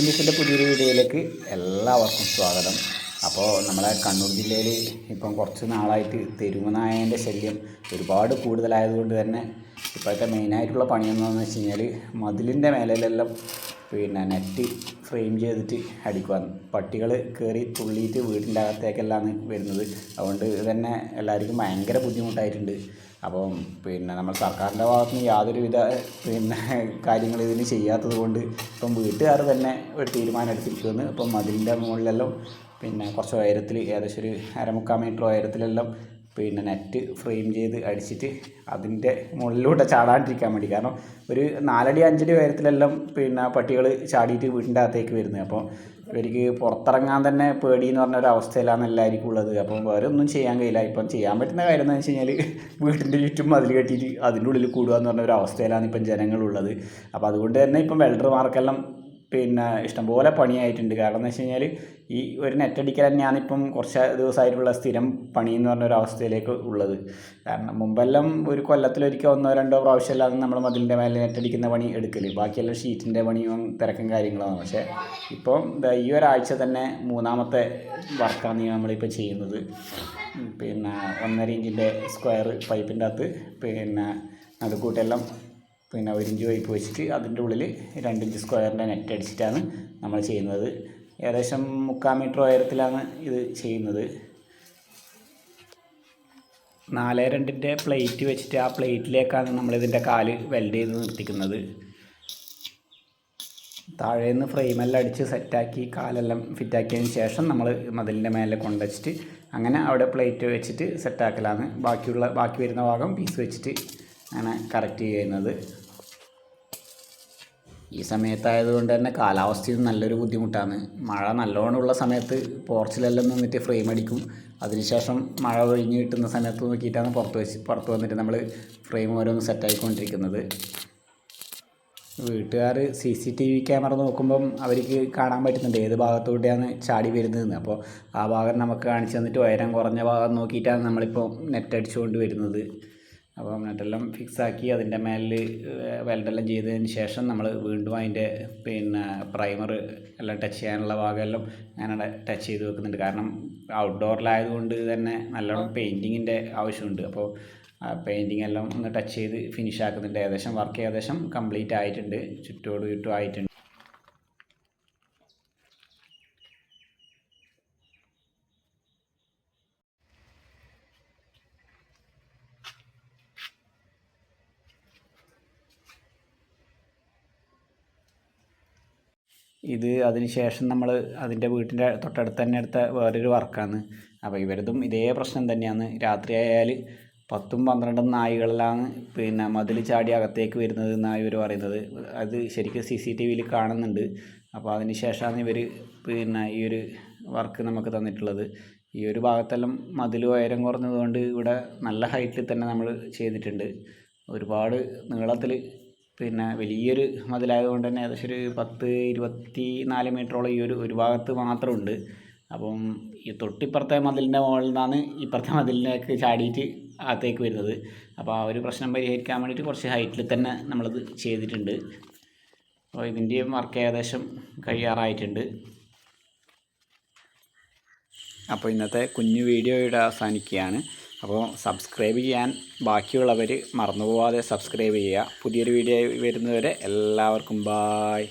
അച്ഛൻ പുതിയൊരു വീഡിയോയിലേക്ക് എല്ലാവർക്കും സ്വാഗതം. അപ്പോൾ നമ്മളെ കണ്ണൂർ ജില്ലയിൽ ഇപ്പം കുറച്ച് നാളായിട്ട് തെരുവുനായന്റെ ശല്യം ഒരുപാട് കൂടുതലായതുകൊണ്ട് തന്നെ ഇപ്പോഴത്തെ മെയിനായിട്ടുള്ള പണിയെന്താണെന്ന് വെച്ച് കഴിഞ്ഞാൽ മതിലിന്റെ മേലയിലെല്ലാം പിന്നെ നെറ്റ് ഫ്രെയിം ചെയ്തിട്ട് അടിക്കുവാണ് പട്ടികൾ കയറി തുള്ളിയിട്ട് വീടിന്റെ അകത്തേക്കെല്ലാം വരുന്നത്. അതുകൊണ്ട് തന്നെ എല്ലാവർക്കും ഭയങ്കര ബുദ്ധിമുട്ടായിട്ടുണ്ട്. അപ്പം പിന്നെ നമ്മൾ സർക്കാരിന്റെ ഭാഗത്തു നിന്ന് യാതൊരുവിധ പിന്നെ കാര്യങ്ങൾ ഇതിന് ചെയ്യാത്തത് കൊണ്ട് ഇപ്പം വീട്ടുകാർ തന്നെ ഒരു തീരുമാനം എടുത്തിരിക്കുമെന്ന് ഇപ്പം മതിലിന്റെ മുകളിലെല്ലാം പിന്നെ കുറച്ച് ഉയരത്തിൽ ഏകദേശം ഒരു അരമുക്കാൽ മീറ്റർ ഉയരത്തിലെല്ലാം പിന്നെ നെറ്റ് ഫ്രെയിം ചെയ്ത് അടിച്ചിട്ട് അതിന്റെ മുകളിലൂടെ ചാടാണ്ടിരിക്കാൻ വേണ്ടി. കാരണം ഒരു നാലടി അഞ്ചടി ഉയരത്തിലെല്ലാം പിന്നെ പട്ടികൾ ചാടിയിട്ട് വീടിന്റെ അകത്തേക്ക് വരുന്നത്. അപ്പോൾ ഇവർക്ക് പുറത്തിറങ്ങാൻ തന്നെ പേടി എന്ന് പറഞ്ഞ ഒരു അവസ്ഥയിലാണ് എല്ലാവർക്കും ഉള്ളത്. അപ്പം വേറെ ഒന്നും ചെയ്യാൻ കഴിയില്ല. ഇപ്പം ചെയ്യാൻ പറ്റുന്ന കാര്യം എന്ന് വെച്ച് കഴിഞ്ഞാൽ വീടിന്റെ ചുറ്റും മതിൽ കെട്ടിയിട്ട് അതിന്റെ ഉള്ളിൽ കൂടുക എന്ന് പറഞ്ഞ ഒരു അവസ്ഥയിലാണ് ഇപ്പം ജനങ്ങളുള്ളത്. അപ്പോൾ അതുകൊണ്ട് തന്നെ ഇപ്പം വെൽഡർമാർക്കെല്ലാം പിന്നെ ഇഷ്ടംപോലെ പണിയായിട്ടുണ്ട്. കാരണം എന്ന് വെച്ച് കഴിഞ്ഞാൽ ഈ ഒരു നെറ്റടിക്കൽ തന്നെയാണ് ഇപ്പം കുറച്ച് ദിവസമായിട്ടുള്ള സ്ഥിരം പണി എന്ന് പറഞ്ഞ ഒരു അവസ്ഥയിലേക്ക് ഉള്ളത്. കാരണം മുമ്പെല്ലാം ഒരു കൊല്ലത്തിലൊരിക്കൽ ഒന്നോ രണ്ടോ പ്രാവശ്യം അല്ലാതെ നമ്മൾ മതിലിന്റെ മേലെ നെറ്റടിക്കുന്ന പണി എടുക്കൽ ബാക്കിയെല്ലാം ഷീറ്റിന്റെ പണിയും തിരക്കും കാര്യങ്ങളാണ്. പക്ഷേ ഇപ്പം ഈ ഒരാഴ്ച തന്നെ മൂന്നാമത്തെ വർക്കാണ് നമ്മളിപ്പോൾ ചെയ്യുന്നത്. പിന്നെ ഒന്നര ഇഞ്ചിന്റെ സ്ക്വയർ പൈപ്പിന്റെ അകത്ത് പിന്നെ നടുക്കൂട്ടെല്ലാം പിന്നെ ഒരു ഇഞ്ച് പൈപ്പ് വെച്ചിട്ട് അതിന്റെ ഉള്ളിൽ രണ്ട് ഇഞ്ച് സ്ക്വയറിന്റെ നെറ്റ് അടിച്ചിട്ടാണ് നമ്മൾ ചെയ്യുന്നത്. ഏകദേശം മുക്കാൽ മീറ്റർ ഉയരത്തിലാണ് ഇത് ചെയ്യുന്നത്. നാല് രണ്ടിന്റെ പ്ലേറ്റ് വെച്ചിട്ട് ആ പ്ലേറ്റിലേക്കാണ് നമ്മളിതിന്റെ കാൽ വെൽഡ് ചെയ്ത് നിർത്തിക്കുന്നത്. താഴേന്ന് ഫ്രെയിമെല്ലാം അടിച്ച് സെറ്റാക്കി കാലെല്ലാം ഫിറ്റാക്കിയതിന് ശേഷം നമ്മൾ മതിലിന്റെ മേലെ കൊണ്ടുവച്ചിട്ട് അങ്ങനെ അവിടെ പ്ലേറ്റ് വെച്ചിട്ട് സെറ്റാക്കലാണ് ബാക്കിയുള്ള ബാക്കി വരുന്ന ഭാഗം പീസ് വെച്ചിട്ട് അങ്ങനെ കറക്റ്റ് ചെയ്യുന്നത്. ഈ സമയത്തായതുകൊണ്ട് തന്നെ കാലാവസ്ഥയും നല്ലൊരു ബുദ്ധിമുട്ടാണ്. മഴ നല്ലോണമുള്ള സമയത്ത് പോർച്ചിലെല്ലാം നിന്നിട്ട് ഫ്രെയിം അടിക്കും. അതിനുശേഷം മഴ ഒഴിഞ്ഞ് കിട്ടുന്ന സമയത്ത് നോക്കിയിട്ടാണ് പുറത്ത് വെച്ച് പുറത്ത് വന്നിട്ട് നമ്മൾ ഫ്രെയിം ഓരോന്ന് സെറ്റായിക്കൊണ്ടിരിക്കുന്നത് വീട്ടുകാർ C C T V camera നോക്കുമ്പം അവർക്ക് കാണാൻ പറ്റുന്നുണ്ട്. ഏത് ഭാഗത്തൂടെയാണ് ചാടി വരുന്നതെന്ന്. അപ്പോൾ ആ ഭാഗം നമുക്ക് കാണിച്ചു തന്നിട്ട് ഉയരം കുറഞ്ഞ ഭാഗം നോക്കിയിട്ടാണ് നമ്മളിപ്പോൾ നെറ്റ് അടിച്ചുകൊണ്ട് വരുന്നത്. അപ്പോൾ നെറ്റെല്ലാം ഫിക്സാക്കി അതിന്റെ മേലിൽ വെൽഡെല്ലാം ചെയ്തതിന് ശേഷം നമ്മൾ വീണ്ടും അതിന്റെ പിന്നെ പ്രൈമർ എല്ലാം ടച്ച് ചെയ്യാനുള്ള ഭാഗമെല്ലാം അങ്ങനെ ടച്ച് ചെയ്ത് വെക്കുന്നുണ്ട്. കാരണം ഔട്ട്ഡോറിലായതുകൊണ്ട് തന്നെ നല്ലോണം പെയിന്റിങ്ങിന്റെ ആവശ്യമുണ്ട്. അപ്പോൾ പെയിന്റിങ് എല്ലാം ഒന്ന് ടച്ച് ചെയ്ത് ഫിനിഷ് ആക്കുന്നുണ്ട്. ഏകദേശം വർക്ക് ഏകദേശം കംപ്ലീറ്റ് ആയിട്ടുണ്ട്. ചുറ്റോട് ചുറ്റും ആയിട്ടുണ്ട്. ഇത് അതിന് ശേഷം നമ്മൾ അതിന്റെ വീട്ടിന്റെ തൊട്ടടുത്ത് തന്നെ എടുത്ത വേറൊരു വർക്കാണ്. അപ്പോൾ ഇവരതും ഇതേ പ്രശ്നം തന്നെയാണ്. രാത്രിയായാൽ പത്തും പന്ത്രണ്ടും നായികളിലാണ് പിന്നെ മതിൽ ചാടി അകത്തേക്ക് വരുന്നത് എന്നാണ് ഇവർ പറയുന്നത്. അത് ശരിക്കും സി സി ടി വിയിൽ കാണുന്നുണ്ട്. അപ്പോൾ അതിന് ശേഷമാണ് ഇവർ പിന്നെ ഈ ഒരു വർക്ക് നമുക്ക് തന്നിട്ടുള്ളത്. ഈ ഒരു ഭാഗത്തെല്ലാം മതിൽ ഉയരം കുറഞ്ഞതുകൊണ്ട് ഇവിടെ നല്ല ഹൈറ്റിൽ തന്നെ നമ്മൾ ചെയ്തിട്ടുണ്ട്. ഒരുപാട് നീളത്തിൽ പിന്നെ വലിയൊരു മതിലായതുകൊണ്ട് തന്നെ ഏകദേശം ഒരു പത്ത് ഇരുപത്തി നാല് മീറ്ററോളം ഈ ഒരു ഒരു ഭാഗത്ത് മാത്രമുണ്ട്. അപ്പം ഈ തൊട്ടിപ്പുറത്തെ മതിലിന്റെ മുകളിൽ നിന്നാണ് ഇപ്പുറത്തെ മതിലിലേക്ക് ചാടിയിട്ട് അകത്തേക്ക് വരുന്നത്. അപ്പോൾ ആ ഒരു പ്രശ്നം പരിഹരിക്കാൻ വേണ്ടിയിട്ട് കുറച്ച് ഹൈറ്റിൽ തന്നെ നമ്മളത് ചെയ്തിട്ടുണ്ട്. അപ്പോൾ ഇതിന്റെയും വർക്ക് ഏകദേശം കഴിയാറായിട്ടുണ്ട്. അപ്പോൾ ഇന്നത്തെ കുഞ്ഞു വീഡിയോ ഇവിടെ അവസാനിക്കുകയാണ്. അപ്പോൾ സബ്സ്ക്രൈബ് ചെയ്യാൻ ബാക്കിയുള്ളവർ മറന്നു പോവാതെ സബ്സ്ക്രൈബ് ചെയ്യുക. പുതിയൊരു വീഡിയോ വരുന്നവരെ എല്ലാവർക്കും ബായ്.